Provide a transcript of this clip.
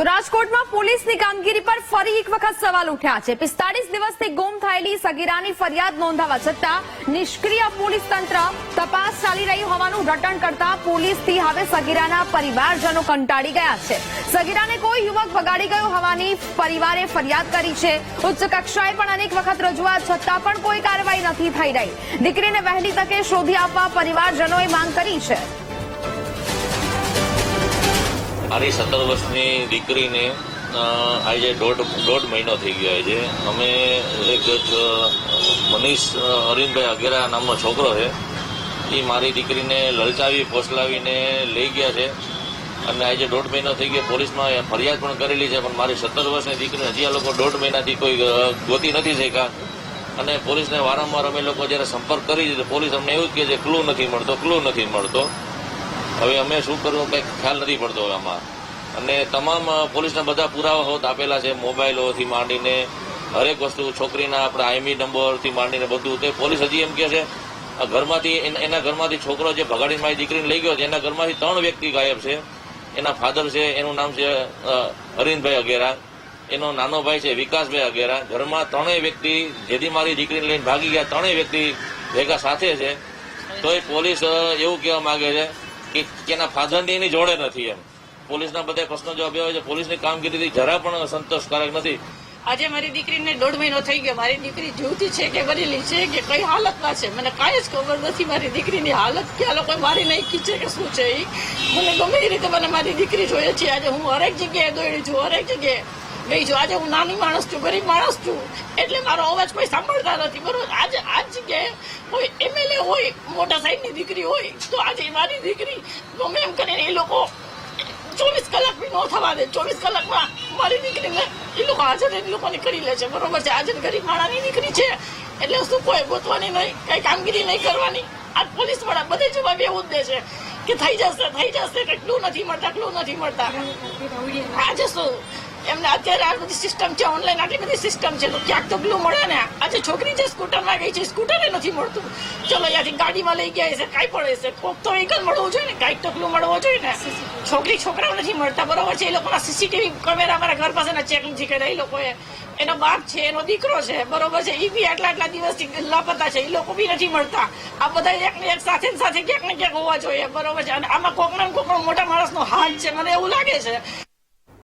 તો રાજકોટમાં પોલીસની કામગીરી પર ફરી એક વખત સવાલ ઉઠ્યા છે. પિસ્તાળીસ દિવસથી ગુમ થયેલી સગીરાની ફરિયાદ નોંધાવા છતાં નિષ્ક્રિય પોલીસ તંત્ર તપાસ ચાલી રહી હોવાનું રટણ કરતા પોલીસથી હવે સગીરાના પરિવારજનો કંટાળી ગયા છે. સગીરાને કોઈ યુવક બગાડી ગયો હોવાની પરિવારે ફરિયાદ કરી છે. ઉચ્ચ કક્ષાએ પણ અનેક વખત રજૂઆત છતાં પણ કોઈ કાર્યવાહી નથી થઈ રહી. દીકરીને વહેલી તકે શોધી આપવા પરિવારજનોએ માંગ કરી છે. મારી સત્તર વર્ષની દીકરીને આજે દોઢ દોઢ મહિનો થઈ ગયો છે. અમે એક મનીષ અરવિંદભાઈ અગેરા નામનો છોકરો છે. એ મારી દીકરીને લલચાવી, પોસલાવીને લઈ ગયા છે. અને આજે દોઢ મહિનો થઈ ગયો, પોલીસમાં ફરિયાદ પણ કરેલી છે, પણ મારી સત્તર વર્ષની દીકરીને હજી આ લોકો દોઢ મહિનાથી કોઈ ગોતી નથી શક્યા. અને પોલીસને વારંવાર અમે લોકો જ્યારે સંપર્ક કરી તો પોલીસ અમને એવું જ કહે છે, ક્લુ નથી મળતો, ક્લુ નથી મળતો. હવે અમે શું કરવું કંઈક ખ્યાલ નથી પડતો હવે આમાં. અને તમામ પોલીસના બધા પુરાવા હોત આપેલા છે, મોબાઈલોથી માંડીને હરેક વસ્તુ, છોકરીના આપણા આઈમી નંબરથી માંડીને બધું. તે પોલીસ હજી એમ કહે છે ઘરમાંથી, એન- ઘરમાંથી છોકરો જે ભગાડીને મારી દીકરીને લઈ ગયો છે, એના ઘરમાંથી ત્રણ વ્યક્તિ ગાયબ છે. એના ફાધર છે, એનું નામ છે અરવિંદભાઈ અગેરા. એનો નાનો ભાઈ છે, વિકાસભાઈ અગેરા. ઘરમાં ત્રણેય વ્યક્તિ જેથી મારી દીકરીને લઈને ભાગી ગયા, ત્રણેય વ્યક્તિ ભેગા સાથે છે. તો એ પોલીસ એવું કહેવા માંગે છે કે એના ફાધરની જોડે નથી એમ. પોલીસના બધા પ્રશ્નો જવાબ એવા છે. પોલીસની કામગીરીથી જરા પણ સંતોષકારક નથી. આજે મારી દીકરીને દોઢ મહિનો થઈ ગયો. મારી દીકરી જીવતી છે કે મરેલી છે કે કઈ હાલતમાં છે? મને કાંઈ જ ખબર નથી મારી દીકરીની હાલત કે આ લોકો મારી નાખી છે કે શું છે એ મને ગમે એ રીતે મને મારી દીકરી જોઈએ છે. આજે હું હરેક જગ્યાએ દોડી છું, હરેક જગ્યાએ. ગઈ જો, આજે હું નાની માણસ છું, ગરીબ માણસ છું. એટલે મારો અવાજ કોઈ સાંભળતા નથી. બરોબર? આજે આ જગ્યાએ કોઈ એમએલએ હોય, મોટા સાહેબની દીકરી હોય, તો આજે મારી દીકરી, ગમે એમ કરીને એ લોકો ચોવીસ કલાક બી ન થવા દે. ચોવીસ કલાકમાં મારી દીકરીને એ લોકો હાજર એ લોકોને કરી લે છે. બરોબર છે? હાજર ગરીબ માણાની દીકરી છે. એટલે શું કોઈ ગોતવાની નહીં, કઈ કામગીરી નહીં કરવાની? આ પોલીસવાળા બધે જવાબ એવું જ દે છે કે થઈ જશે થઈ જશે કેટલું નથી મળતા કેટલું નથી મળતા. આજે શું? એમને અત્યારે આ બધી સિસ્ટમ છે ઓનલાઈન આટલી બધી સિસ્ટમ છે તો ક્યાંક તો પેલું મળે ને. આજે છોકરી જે સ્કૂટરમાં ગઈ છે સ્કૂટરે નથી મળતું. ચલો અહીંયાથી ગાડીમાં લઈ ગયા છે કાંઈ પડે છે કોક તો એક જ મળવું જોઈએ ને કાંઈક તો પેલું મળવો જોઈએ ને. છોકરી છોકરાઓ નથી મળતા બરોબર છે? એ લોકોના સીસીટીવી કેમેરા અમારા ઘર પાસેના ચેક નથી કર્યા. એ લોકોએ એનો બાપ છે એનો દીકરો છે બરોબર છે? એ બી આટલા આટલા દિવસથી લાપતા છે એ લોકો બી નથી મળતા. આ બધા એક ને એક સાથે સાથે ક્યાંક ને ક્યાંક હોવા જોઈએ બરોબર છે? અને આમાં કોકના ને કોકનો મોટા માણસનો હાથ છે મને એવું લાગે છે.